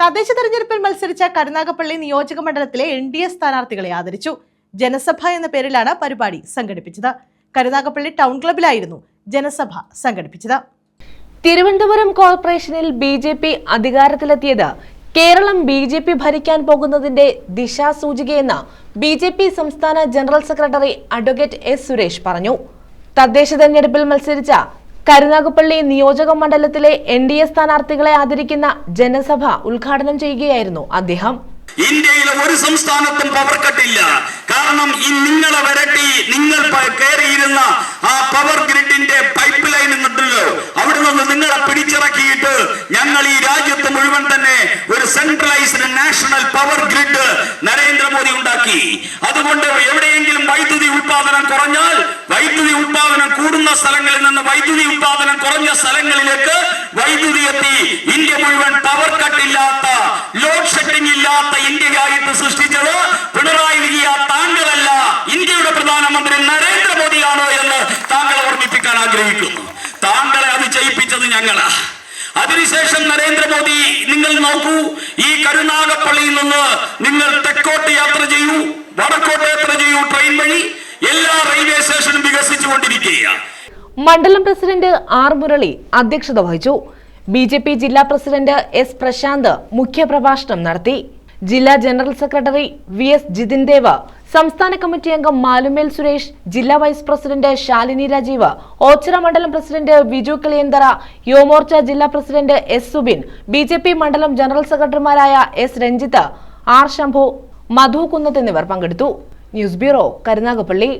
തദ്ദേശ തെരഞ്ഞെടുപ്പിൽ മത്സരിച്ച കരുനാഗപ്പള്ളി നിയോജക മണ്ഡലത്തിലെ എൻ ഡി എ സ്ഥാനാർത്ഥികളെ ആദരിച്ചു. ജനസഭ എന്ന പേരിലാണ് പരിപാടി സംഘടിപ്പിച്ചത്. കരുനാഗപ്പള്ളി ടൗൺ ക്ലബിലായിരുന്നു ജനസഭ സംഘടിപ്പിച്ചത്. തിരുവനന്തപുരം കോർപ്പറേഷനിൽ ബി ജെ പി അധികാരത്തിലെത്തിയത് കേരളം ബി ജെ പി ഭരിക്കാൻ പോകുന്നതിന്റെ ദിശാസൂചികയെന്ന് ബി ജെ പി സംസ്ഥാന general secretary advocate S Suresh പറഞ്ഞു. തദ്ദേശ തെരഞ്ഞെടുപ്പിൽ മത്സരിച്ച കരുനാഗപ്പള്ളി നിയോജക മണ്ഡലത്തിലെ എൻ ഡി എ സ്ഥാനാർത്ഥികളെ ആദരിക്കുന്ന ജനസഭ ഉദ്ഘാടനം ചെയ്യുകയായിരുന്നു അദ്ദേഹം. ഇന്ത്യയിലെ ഒരു സംസ്ഥാനത്തും പവർ കട്ടില്ല കാരണം ഈ നിങ്ങളെ വരട്ടി നിങ്ങൾ കയറിയിരുന്ന ആ പവർ ഗ്രിഡിന്റെ പൈപ്പ് ലൈൻ ഉണ്ടല്ലോ. അവിടെ നിന്ന് നിങ്ങളെ പിടിച്ചിറക്കിയിട്ട് ഞങ്ങൾ ഈ രാജ്യത്ത് മുഴുവൻ തന്നെ ഒരു centralised national power grid Narendra Modi ഉണ്ടാക്കി. അതുകൊണ്ട് എവിടെയെങ്കിലും വൈദ്യുതി ഉത്പാദനം കുറഞ്ഞാൽ വൈദ്യുതി ഉത്പാദനം കൂടുന്ന സ്ഥലങ്ങളിൽ നിന്ന് വൈദ്യുതി ഉത്പാദനം കുറഞ്ഞ സ്ഥലങ്ങളിലേക്ക് വൈദ്യുതി എത്തി. ഇന്ത്യ മുഴുവൻ പവർ കട്ട് ഇല്ലാത്ത ലോഡ് ഷെഡിംഗ് ഇല്ലാത്ത ഇന്ത്യയായിട്ട് സൃഷ്ടിച്ചത് പിണറായി വിജയ താങ്കളല്ല ഇന്ത്യയുടെ പ്രധാനമന്ത്രി നരേന്ദ്രമോദിയാണോ എന്ന് താങ്കൾ ഓർമ്മിപ്പിക്കാൻ ആഗ്രഹിക്കുന്നു. താങ്കളെ അത് ചെയ്യിപ്പിച്ചത് ഞങ്ങളാ. അതിനുശേഷം നരേന്ദ്രമോദി നിങ്ങൾ നോക്കൂ ഈ കരുനാഗപ്പള്ളിയിൽ നിന്ന് നിങ്ങൾ തെക്കോട്ട് യാത്ര ചെയ്യൂ വടക്കോട്ട് യാത്ര ചെയ്യൂ ട്രെയിൻ വഴി. എല്ലാ റെയിൽവേ സ്റ്റേഷനും വികസിച്ചുകൊണ്ടിരിക്കുകയാണ് മണ്ഡലം പ്രസിഡന്റ് ആർ മുരളി അധ്യക്ഷത വഹിച്ചു. ബി ജെ പി ജില്ലാ പ്രസിഡന്റ് എസ് പ്രശാന്ത് മുഖ്യപ്രഭാഷണം നടത്തി. ജില്ലാ general secretary V S Jithin Dev സംസ്ഥാന കമ്മിറ്റി അംഗം മാലുമേൽ സുരേഷ് ജില്ലാ വൈസ് പ്രസിഡന്റ് ശാലിനി രാജീവ് ഓച്ചിറ മണ്ഡലം പ്രസിഡന്റ് വിജു കിളിയന്തറ യുവമോർച്ച ജില്ലാ president S Subin B J P മണ്ഡലം ജനറൽ സെക്രട്ടറിമാരായ എസ് രഞ്ജിത്ത് ആർ ശംഭു മധു കുന്നത്ത് എന്നിവർ പങ്കെടുത്തു. News bureau Karunagappally.